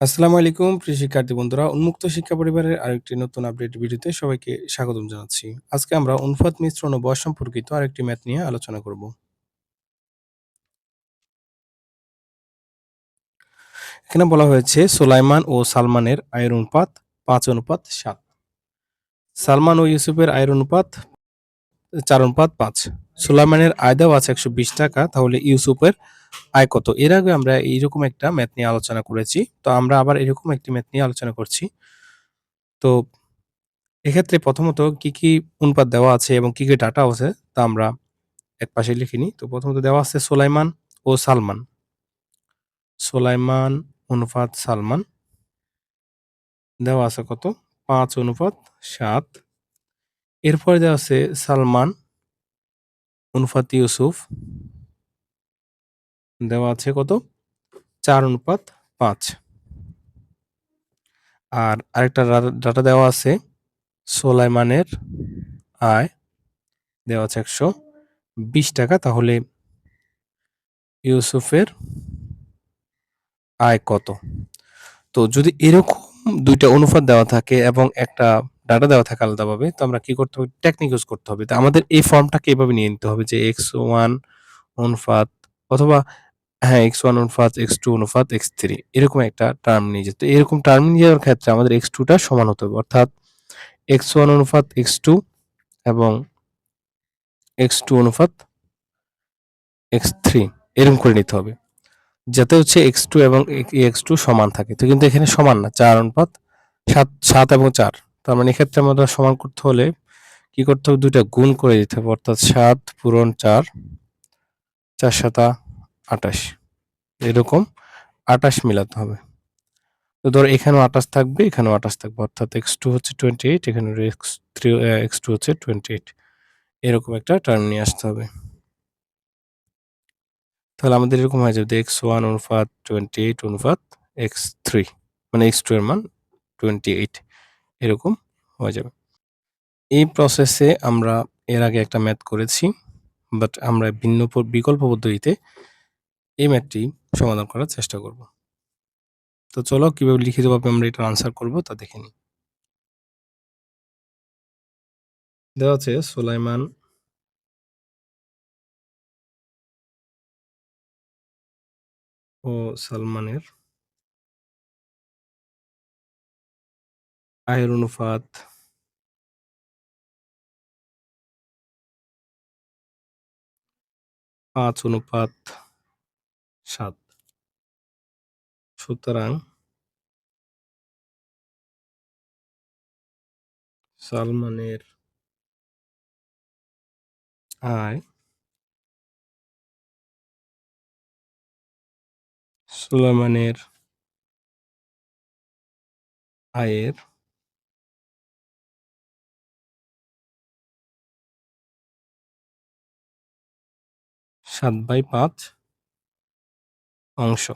আসসালামু আলাইকুম, প্রিয় শিক্ষার্থী বন্ধুরা। উন্মুক্ত শিক্ষা পরিবারের আরেকটি নতুন আপডেট ভিডিওতে সবাইকে স্বাগতম জানাচ্ছি। আজকে আমরা অনুপাত মিশ্রণ ও সম্পর্কিত আরেকটি ম্যাথ নিয়ে আলোচনা করব। এখানে বলা হয়েছে, সোলাইমান ও সালমানের আয়ের অনুপাত পাঁচ অনুপাত সাত। সালমান ও ইউসুফের আয়ের অনুপাত চার অনুপাত পাঁচ সোলাইমানের আয় দেওয়া আছে একশো বিশ টাকা তাহলে ইউসুফের আয় কত এর আগে আমরা এইরকম একটা ম্যাথ নিয়ে আলোচনা করেছি তো আমরা আবার এরকম একটি ম্যাথ নিয়ে আলোচনা করছি তো এক্ষেত্রে প্রথমত কি, কি অনুপাত দেওয়া আছে এবং কি, কি ডাটা আছে তা আমরা একপাশে লিখে নিই। তো প্রথমত দেওয়া আছে সোলাইমান ও সালমান। সোলাইমান অনুপাত সালমান। দেওয়া আছে কত? পাঁচ অনুপাত সাত এরপরে দেওয়া আছে সালমান অনুপাত ইউসুফ। দেওয়া আছে কত? চার অনুপাত পাঁচ আর আরেকটা ডাটা দেওয়া আছে সোলাইমানের আয় দেওয়া আছে একশো বিশ টাকা, তাহলে ইউসুফের আয় কত তো যদি এরকম দুইটা অনুপাত দেওয়া থাকে এবং একটা ডাটা দেওয়া থাকে আলাদাভাবে, তো আমরা কি করতে হবে? টেকনিক ইউজ করতে হবে। তো আমাদের এই ফর্মটাকে এভাবে নিয়ে নিতে হবে যে এক্স ওয়ান অনুপাত অথবা হ্যাঁ এক্স ওয়ান অনুপাত এক্স টু অনুপাত এক্স থ্রি এরকম একটা টার্ম নিয়ে যেতে। এরকম টার্ম নিয়ে যাওয়ার ক্ষেত্রে আমাদের এক্স টুটা সমান হতে হবে। অর্থাৎ এক্স ওয়ান অনুপাত এক্স টু এবং এক্স টু অনুপাত এক্স থ্রি এরকম করে নিতে হবে। যাতে হচ্ছে এক্স টু এবং এক্স টু সমান থাকে। তো কিন্তু এখানে সমান না, চার অনুপাত সাত সাত এবং চার। তার মানে এক্ষেত্রে আমাদের সমান করতে হলে কি করতে হবে? দুইটা গুণ করে দিতে হবে, অর্থাৎ সাত পূরণ চার চার সাতা আটাশ। এরকম আটাশ মিলাতে হবে। তো ধর এখানেও আটাশ থাকবে, এখানেও আটাশ থাকবে, অর্থাৎ এক্স টু হচ্ছে টোয়েন্টি এইট, এখানে এক্স থ্রি এক্স টু হচ্ছে টোয়েন্টি এইট। এরকম একটা টার্ম নিয়ে আসতে হবে। তাহলে আমাদের এরকম হয়ে যাবে, এক্স ওয়ান অনুপাত টোয়েন্টি এইট অনুপাত এক্স থ্রি মানে এক্স টু এর মান টোয়েন্টি এইট। এরকম হয়ে যাবে। এই প্রসেসে আমরা এর আগে একটা ম্যাথ করেছি বাট আমরা ভিন্ন বিকল্প পদ্ধতিতে এই ম্যাথটি সমাধান করার চেষ্টা করব। তো চলো কীভাবে লিখিতভাবে আমরা এটা আনসার করব তা দেখে নিই। দেওয়া আছে সোলাইমান ও সালমানের আয়ের অনুপাত পাঁচ অনুপাত সাত। সুতরাং সালমানের আয় সুলাইমানের আয়ের সাত বাই পাঁচ অংশ।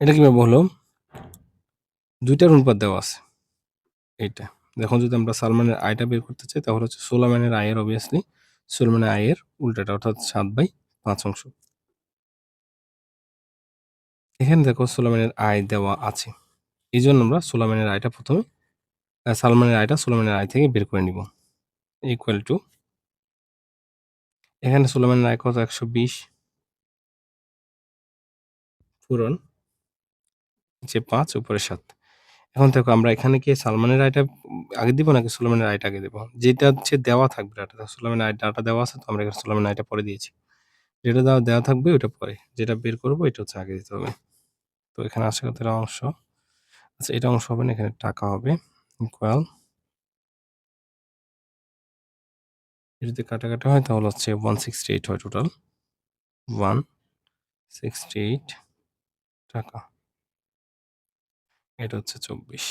এটা কীভাবে হলো? দুইটার অনুপাত দেওয়া আছে। এইটা। দেখুন, যদি আমরা সালমানের আয়টা বের করতে চাই, তাহলে হচ্ছে সোলাইমানের আয়ের অবভিয়াসলি সোলাইমানের আয়ের উল্টাটা, অর্থাৎ সাত বাই পাঁচ অংশ। এখানে দেখো সোলাইমানের আয় দেওয়া আছে। এই জন্য আমরা সোলাইমানের আয়টা প্রথমে সালমানের আয়টা সোলাইমানের আয় থেকে বের করে নিব। ইকুয়াল টু এখানে সুলেমানের আয় কত? একশো বিশ। পূরণ। যে পাঁচ উপরে সাত। এখন দেখো আমরা এখানে কি সালমানের আয়টা আগে দিব নাকি সুলেমানের আয়টা আগে দেবো? যেটা হচ্ছে দেওয়া থাকবে ডাটা। সুলেমানের আয় ডাটা দেওয়া আছে তো আমরা এখানে সুলেমানের আয়টা পরে দিয়েছি। যেটা দেওয়া দেওয়া থাকবে ওটা পরে। যেটা বের করব এটা হচ্ছে আগে দিতে হবে। তো এখানে আসে কত অংশ? আচ্ছা এটা অংশ হবে না এখানে টাকা হবে। ইকুয়াল যদি কাটাকাটা হয়, তাহলে হচ্ছে ওয়ান সিক্সটি এইট হয় টোটাল ওয়ান সিক্সটি এইট টাকা। এটা হচ্ছে চব্বিশ।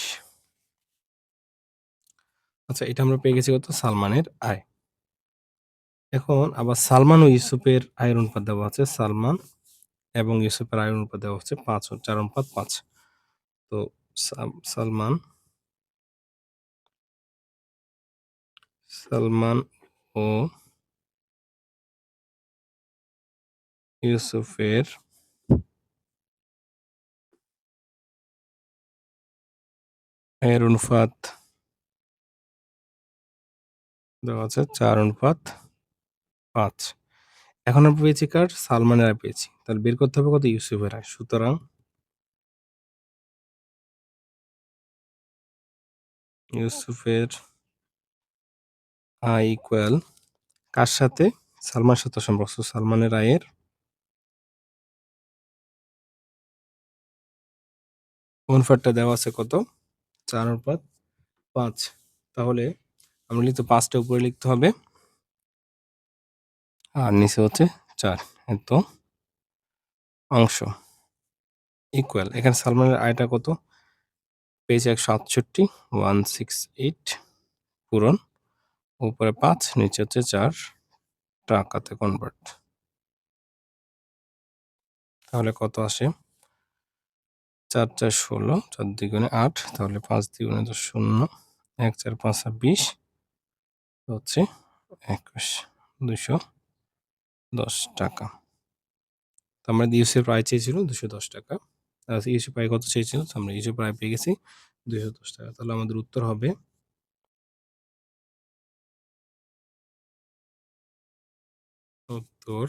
আচ্ছা এটা আমরা পেয়ে গেছি কত? সালমানের আয়। এখন আবার সালমান ও ইউসুফের আয়ের অনুপাত দেওয়া আছে, সালমান এবং ইউসুফের আয়ের অনুপাত দেওয়া হচ্ছে পাঁচ, চার অনুপাত পাঁচ। তো সালমান সালমান ও ইউসুফের এর অনুপাত দেওয়া আছে চার অনুপাত পাঁচ এখন আমরা পেয়েছি কার? সালমানের আয় পেয়েছি। তাহলে বের করতে হবে কত? ইউসুফের আয়। সুতরাং ইউসুফের আয় ইকুয়াল কার সাথে? সালমান সাথে সম্পর্ক সালমানের আয়ের অনুপাতটা দেওয়া আছে কত? চার অনুপাত পাঁচ। তাহলে আমরা লিখতে পাঁচটা উপরে লিখতে হবে। আর নিচে হচ্ছে চার। এত অংশ ইকুয়াল। এখানে সালমানের আয়টা কত? পেয়েছে একশো আটষট্টি, ওয়ান সিক্স এইট, পূরণ উপরে পাঁচ, নিচে হচ্ছে চার টাকাতে কনভার্ট তাহলে কত আসে? চার চার, ষোলো, চার দ্বিগুণে আট, তাহলে পাঁচ দ্বিগুণে তো শূন্য, এক, চার, পাঁচ বিশ হচ্ছে একুশ, দুশো দশ টাকা। তো আমরা ইউসির প্রায় চেয়েছিল দুশো দশ টাকা। ইউসি প্রায় কত চেয়েছিল? আমরা ইউসি প্রায় পেয়ে গেছি দুশো দশ টাকা। তাহলে আমাদের উত্তর হবে উত্তর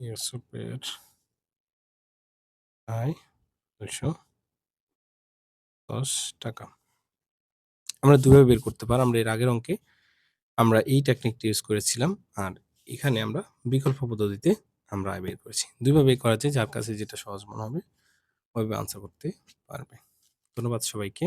ইউসুফের আয় দুশো দশ টাকা আমরা দুভাবে বের করতে পারি, আমরা এর আগের অঙ্কে আমরা এই টেকনিকটি ইউজ করেছিলাম, আর এখানে আমরা বিকল্প পদ্ধতিতে আমরা আয় বের করেছি। দুইভাবে করা যায়, যার কাছে যেটা সহজ মনে হবে, ওইভাবে আনসার করতে পারবে। ধন্যবাদ সবাইকে।